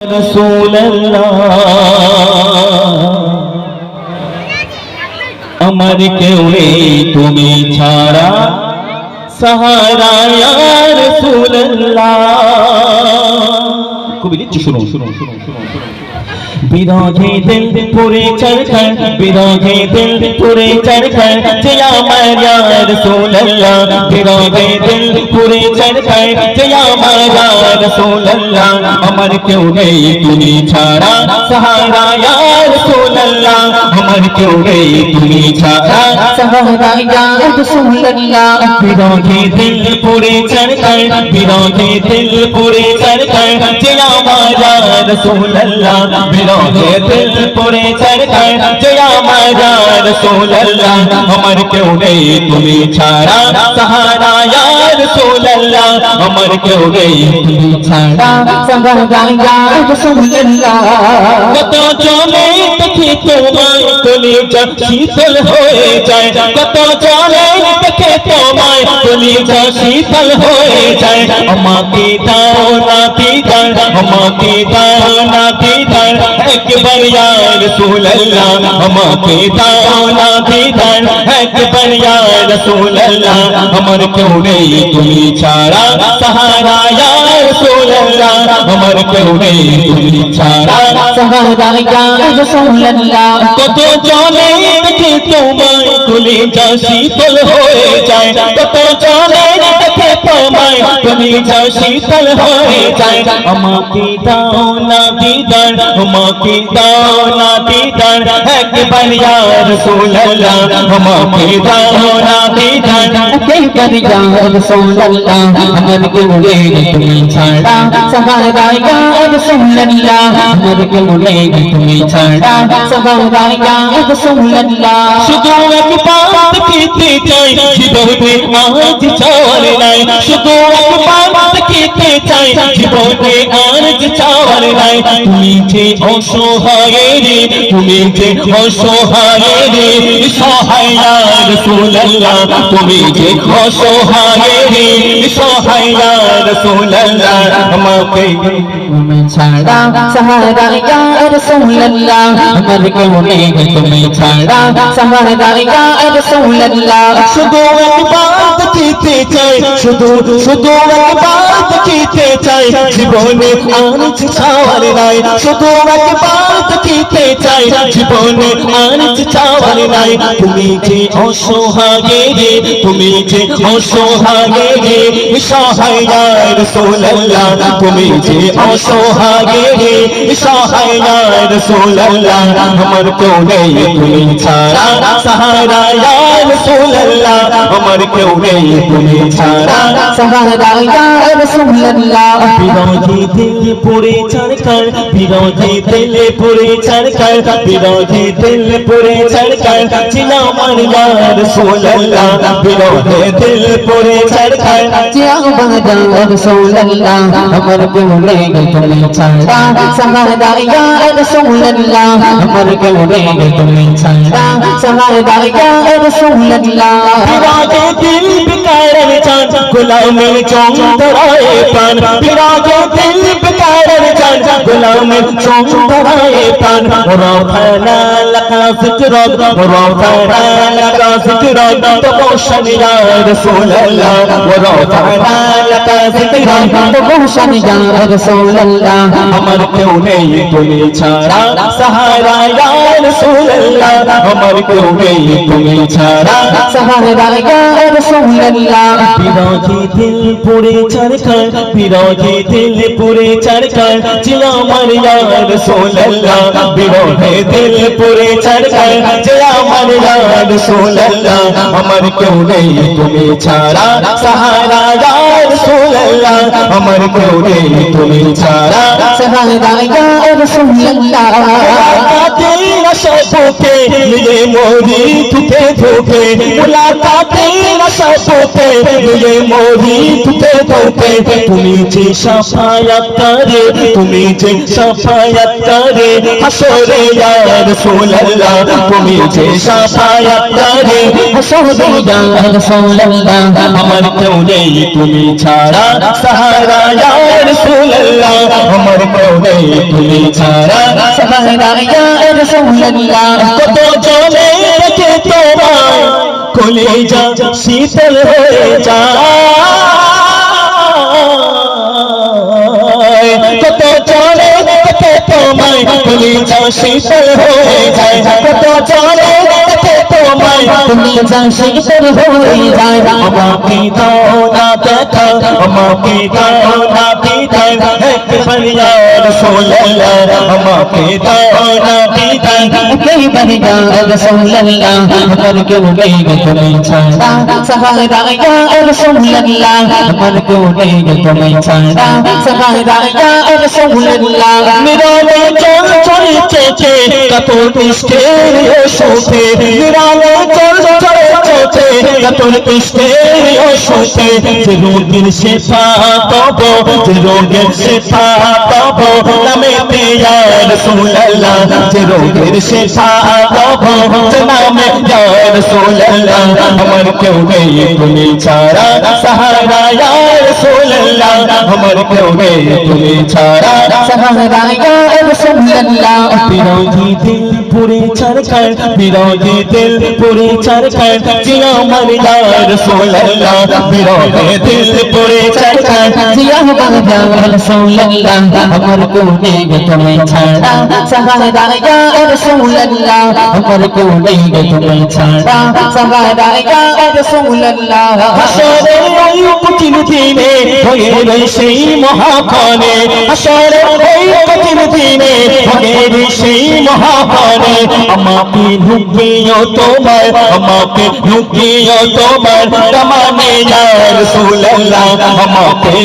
রাসূলুল্লাহ। আমার কেউ নেই তুমি ছাড়া সাহারা রাসূলুল্লাহ। কবি দিচ্ছি শুনুন। শুনুন শুনুন শুনুন শুনুন বিরোধী দিল পুরে চরকর বিরোধী দিল পুরে চরকর জয়া মায়া রসূলুল্লাহ। বিরোধী দিল পুরে চরকর জয়া মায়া রসূলুল্লাহ। আমার কেউ নেই তুমি ছাড়া সাহারা ইয়া রাসূলুল্লাহ আমার কেউ নেই তুমি ছাড়া। সাহাবাই ইয়া রাসূলুল্লাহ বিরোধী দিল পুরে চরকার আমার কেউ নেই তুমি ছাড়া। সাহারা ইয়া আমার কেউ নেই তুমি ছাড়া। সাহাবাই ইয়া রাসূলুল্লাহ কত চলে তথি তোমায় কলিজা শীতল হয়ে যায় কত চলে দেখে তোমায় কলিজা শীতল হয়ে যায় আমাকে দাও না দিদার আমাকে দাও না দিদার একবার ইয়া রাসূলুল্লাহ আমাকে দাও না দিদার একবার ইয়া রাসূলুল্লাহ আমার কেউ নেই তুমি ছাড়া সাহারা ইয়া রাসূলুল্লাহ আমার কেউ নেই, তুমি ছাড়া। কত চলে দেখে তোমায় তুলি যা হয়ে যায়। কত চলে তুমি যাও শীতল হয়ে যায় আমাকে দাও না দিদার আমাকে দাও না দিদার একবার ইয়া রাসূলুল্লাহ আমাকে দাও না দিদার। একবার ইয়া রাসূলুল্লাহ আমার গুনে তুমি ছাড়া সহারা ইয়া রাসূলুল্লাহ আমার গুনে তুমি ছাড়া সহারা ইয়া রাসূলুল্লাহ। শুধু একবার পেতে চাই জীবনে আজ চলে নাই শুধু বাদ খেতে চাই জীবনে আর যে চাওয়ার নাই। তুমি যে অসহায় রে, তুমি যে অসহায় রে, সহায়া রসুল্লাহ তুমি যে অসহায় রে, সহায়া রসুল্লাহ আমাকে তুমি ছাড়া সাহারা ইয়া রসুল্লাহ আমার শুধু খেতে চাই, শুধু শুধু একবার খেতে চাই। জীবনে আনছ ছাওয়ার নাই, শুধু একবার খেতে চাই। জীবনে আনছ ছাওয়ার নাই, তুমি যে অসহায় রে, তুমি যে অসহায় রে, সহায় রাসূলুল্লাহ তুমি যে অসহায় রে, সহায় রাসূলুল্লাহ আমার কেউ তুমি ছাড়া সাহারা রসুল্লাহ আমার কেউ নেই তুমি ছাড়া। সাহারা ইয়া রসুল্লাহ বিরোধী দিলে পড়ে চড়কার বিরোধী দিলে পড়ে চড়কার বিরোধী দিলে পড়ে চড়কার চিনা আমার ইয়া রসুল্লাহ বিরোধী দিলে পড়ে চড়কার চিনা আমার ইয়া রসুল্লাহ আমার কেউ নেই তুমি ছাড়া। সাহারা ইয়া রসুল্লাহ আমার কেউ নেই তুমি ছাড়া। সাহারা ইয়া রসুল্লাহ পিরাজে দিল বিকারের চাঁদ গোলামের চন্দরায় পান আমার কেউ নেই তুমি ছাড়া সাহারা রাসূলুল্লাহ আমার কোনে তুমি ছাড়া সাহারা ইয়া রাসূলুল্লাহ বিরোধী দিল পুরে চরকার বিরোধী দিল পুরে চরকার ছিল আমার ইয়া রাসূলুল্লাহ বিরোধী দিল পুরে চরকার ছিল আমার ইয়া রাসূলুল্লাহ আমার কোনে তুমি ছাড়া সাহারা ইয়া রাসূলুল্লাহ আমার কোনে তুমি ছাড়া সাহারা ইয়া রাসূলুল্লাহ সবকে নিয়ে মরি তুতে ধোকে। মুলাকাতে সবকে নিয়ে মরি তুতে ধোকে। তুমি যে সাফায়াত করে, তুমি যে সাফায়াত করে, হাসরে ইয়া রাসূলুল্লাহ। তুমি যে সাফায়াত করে, হাসরে ইয়া রাসূলুল্লাহ। আমার কেউ নেই তুমি ছাড়া, সাহারা ইয়া রাসূলুল্লাহ। আমার কেউ নেই তুমি ছাড়া সাহারা ইয়া রাসূলুল্লাহ কত জনে রেখে তোমায় কলেজা শীতল হয়ে যায় কত চলে কত তোমায় কলেজা শীতল হয়ে যায় কত চলে কত তোমায় কলেজা শীতল হয়ে যায় আমাকে দাও না দেখা আমাকে দাও না বিদায় একবার রাসূলুল্লাহ আমাকে দাও না বিদায়। একবার রাসূলুল্লাহ। আমার কেউ নেই গো তুমি ছাড়া। সাহারা রাসূলুল্লাহ। আমার কেউ নেই গো তুমি ছাড়া। সাহারা রাসূলুল্লাহ। নিরালে চল চল চেচে কাতর পৃষ্ঠের ওষুধে নিরালে চল চল চেচে কাতর পৃষ্ঠের ওষুধে যে রোগের শেফা তব যে রোগের শেফা তব নামে ইয়া রাসূলুল্লাহ যে রোগের শেফা তব নামে ইয়া রাসূলুল্লাহ আমার কেউ নেই তুমি ছাড়া সাহারা ইয়া রাসূলুল্লাহ আমার কেউ নেই তুমি ছাড়া সাহারা ইয়া রাসূলুল্লাহ বিরোধী দিল পুরে চরকার বিরোধী দিল পুরে চরকার জিয়া আমার ইয়া রাসূলুল্লাহ বিরোধী দিল পুরে চরকার জিয়া বাবা রাসূলুল্লাহ আমার কেউ নেই গো তুমি ছাড়া সাহারা ইয়া রাসূলুল্লাহ আমার কেউ নেই গো তুমি ছাড়া সাহারা ইয়া মহাক্ষণে আমাকে লুকিয়ে তোমার আমাকে লুকিয়ে তোমার দমানে ইয়া রাসূলুল্লাহ আমাকে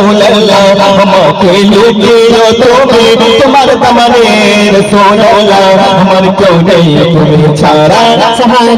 রাসূলুল্লাহ আমাকে লুকিয়ে তুমি তোমার দামানে রাসূলুল্লাহ আমার কেউ নেই তুমি ছাড়া সাহারা